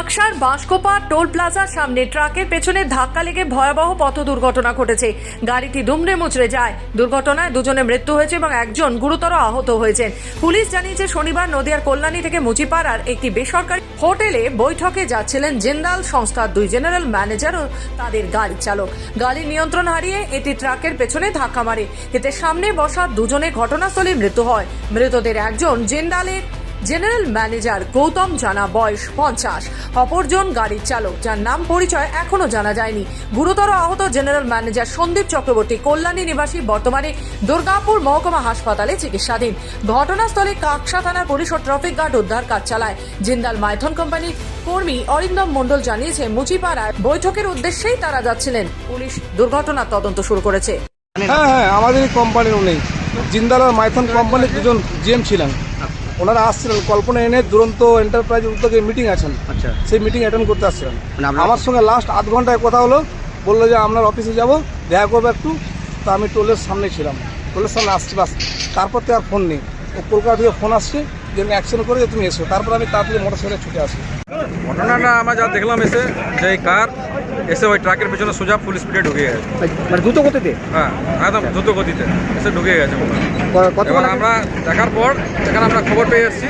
আকসার বাঁশকোপা টোল প্লাজার সামনে ট্রাকের পেছনে ধাক্কা লেগে ভয়াবহ পথ দুর্ঘটনা ঘটেছে। গাড়িটি দুমড়ে মুচড়ে যায়। দুর্ঘটনায় দুজনের মৃত্যু হয়েছে এবং একজন গুরুতর আহত হয়েছেন। পুলিশ জানিয়েছে, শনিবার নদিয়ার কল্যাণী থেকে মুচিপাড়ার একটি বেসরকারি হোটেলে বৈঠকে যাচ্ছিলেন জেন্দাল সংস্থার দুই জেনারেল ম্যানেজার ও তাদের গাড়ি চালক। গাড়ির নিয়ন্ত্রণ হারিয়ে এটি ট্রাকের পেছনে ধাক্কা মারে। এতে সামনে বসা দুজনের ঘটনাস্থলে মৃত্যু হয়। মৃতদের একজন জেন্দালের জেনারেল ম্যানেজার গৌতম জানা বয়স পঞ্চাশ। অপরজন গাড়ির চালক, যার নাম পরিচয় এখনও জানা যায়নি। গুরুতর আহত জেনারেল ম্যানেজার সন্দীপ চক্রবর্তী কল্যাণী নিবাসী বর্তমানে দুর্গাপুর মহকুমা হাসপাতালে চিকিৎসাধীন। ঘটনাস্থলে কাকসা থানার পুলিশ ও ট্রাফিক গার্ড উদ্ধার কাজ চালায়। জিন্দাল মাইথন কোম্পানি কর্মী অরিন্দম মণ্ডল জানিয়েছে, মুচিপাড়ায় বৈঠকের উদ্দেশ্যেই তারা যাচ্ছিলেন। পুলিশ দুর্ঘটনার তদন্ত শুরু করেছে। হ্যাঁ হ্যাঁ আমাদের কোম্পানির জিন্দাল আর মাইথন কোম্পানির দুজন জিএম ছিলেন। ওনারা আসছিলেন কল্পনা এনে দুরন্ত এন্টারপ্রাইজ উদ্যোগে মিটিং আছেন। আচ্ছা। সেই মিটিং অ্যাটেন্ড করতে আসছিলেন। মানে আমার সঙ্গে লাস্ট আধ ঘন্টায় কথা হলো বলল যে আপনার অফিসে যাব দেখা করব একটু। তা আমি টোলের সামনে ছিলাম। টোলের সামনে আসছি বাস। তারপর থেকে আর ফোন নেই। ও কলকাতা থেকে ফোন আসছে যে আমি অ্যাকশন করে তুমি এসো। তারপর আমি তাড়াতাড়ি মোটর সাইকেলে ছুটে আসি। ঘটনাটা আমরা যা দেখলাম এসে যে এই কার এসে ওই ট্রাকের পেছনে সোজা ফুল স্পিডে ঢুকে গেছে। মানে দ্রুত গতিতে? হ্যাঁ একদম দ্রুত গতিতে এসে ঢুকে গেছে এবার আমরা দেখার পর এখানে আমরা খবর পেয়ে এসেছি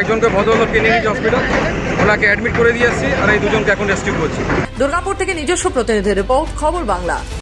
একজনকে ভদ্রলোককে নিয়ে গেছি হসপিটাল ওনাকে অ্যাডমিট করে দিয়ে এসেছি আর এই দুজনকে এখন রেস্কিউ করছি। দুর্গাপুর থেকে নিজস্ব প্রতিনিধি রিপোর্ট খবর বাংলা।